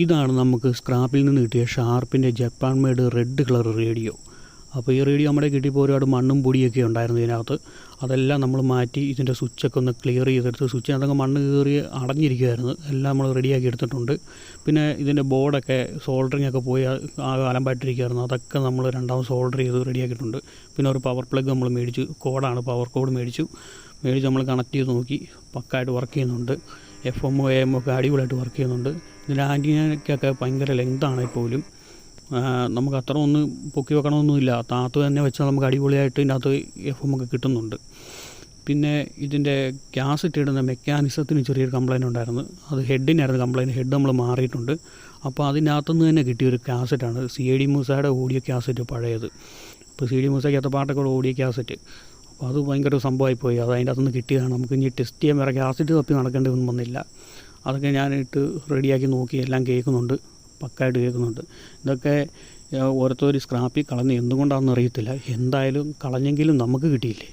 ഇതാണ് നമുക്ക് സ്ക്രാപ്പിൽ നിന്ന് കിട്ടിയ ഷാർപ്പിന്റെ Japan made red colour radio. അപ്പോൾ ഈ റേഡിയോ നമ്മുടെ കിട്ടിയപ്പോൾ ഒരുപാട് മണ്ണും പൊടിയൊക്കെ ഉണ്ടായിരുന്നു ഇതിനകത്ത്. അതെല്ലാം നമ്മൾ മാറ്റി ഇതിന്റെ സ്വിച്ചൊക്കെ ഒന്ന് ക്ലിയർ ചെയ്തെടുത്ത് സ്വിച്ചിനകത്തൊക്കെ മണ്ണ് കയറി അടഞ്ഞിരിക്കുമായിരുന്നു എല്ലാം നമ്മൾ റെഡിയാക്കി എടുത്തിട്ടുണ്ട്. പിന്നെ ഇതിന്റെ ബോർഡൊക്കെ സോൾഡറിങ് ഒക്കെ പോയി ആ അലമ്പായിട്ടിരിക്കുമായിരുന്നു അതൊക്കെ നമ്മൾ രണ്ടാമത് സോൾഡർ ചെയ്ത് റെഡിയാക്കിയിട്ടുണ്ട് പിന്നെ ഒരു പവർ പ്ലഗ് നമ്മൾ മേടിച്ചു. കോഡാണ് പവർ കോഡ് മേടിച്ചു. മേടിച്ച് നമ്മൾ കണക്ട് ചെയ്ത് നോക്കി. പക്കായിട്ട് വർക്ക് ചെയ്യുന്നുണ്ട്. എഫ് എം എ എം ഒക്കെ അടിപൊളിയായിട്ട് വർക്ക് ചെയ്യുന്നുണ്ട്. ഇതിന്റെ ആന്റിനൊക്കെ ഭയങ്കര ലെങ്താണ് പോലും നമുക്ക് അത്ര ഒന്ന് പൊക്കി വെക്കണമൊന്നുമില്ല. താത്ത് തന്നെ വെച്ചാൽ നമുക്ക് അടിപൊളിയായിട്ട് ഇതിനകത്ത് എഫ് എം ഒക്കെ കിട്ടുന്നുണ്ട്. പിന്നെ ഇതിന്റെ ഗ്യാസ് ഇട്ടിടുന്ന മെക്കാനിസത്തിന് ചെറിയൊരു കംപ്ലൈന്റ് ഉണ്ടായിരുന്നു. അത് ഹെഡിനായിരുന്നു കംപ്ലൈന്റ് ഹെഡ് നമ്മൾ മാറിയിട്ടുണ്ട്. അപ്പോൾ അതിനകത്തുനിന്ന് തന്നെ കിട്ടിയൊരു കാസറ്റാണ് സി ഐ ഡി മൂസയുടെ ഓഡിയോ കാസറ്റ് പഴയത്. അപ്പോൾ സി ഡി മൂസയ്ക്കകത്ത് പാട്ടൊക്കെ ഓഡിയോ കാസറ്റ് അപ്പോൾ അത് ഭയങ്കര സംഭവമായി പോയി അത് അതിന്റെ അകത്തുനിന്ന് കിട്ടിയതാണ്. നമുക്ക് ഇനി ടെസ്റ്റ് ചെയ്യാൻ വേറെ ആസിഡ് തപ്പി നടക്കേണ്ടി ഒന്നും വന്നില്ല. അതൊക്കെ ഞാനിട്ട് റെഡിയാക്കി നോക്കി എല്ലാം കേൾക്കുന്നുണ്ട്. പക്കായിട്ട് കേൾക്കുന്നുണ്ട്. ഇതൊക്കെ ഓരോരുത്തർ സ്ക്രാപ്പിൽ കളഞ്ഞ് എന്തുകൊണ്ടാണെന്ന് അറിയത്തില്ല. എന്തായാലും കളഞ്ഞെങ്കിലും നമുക്ക് കിട്ടിയില്ലേ?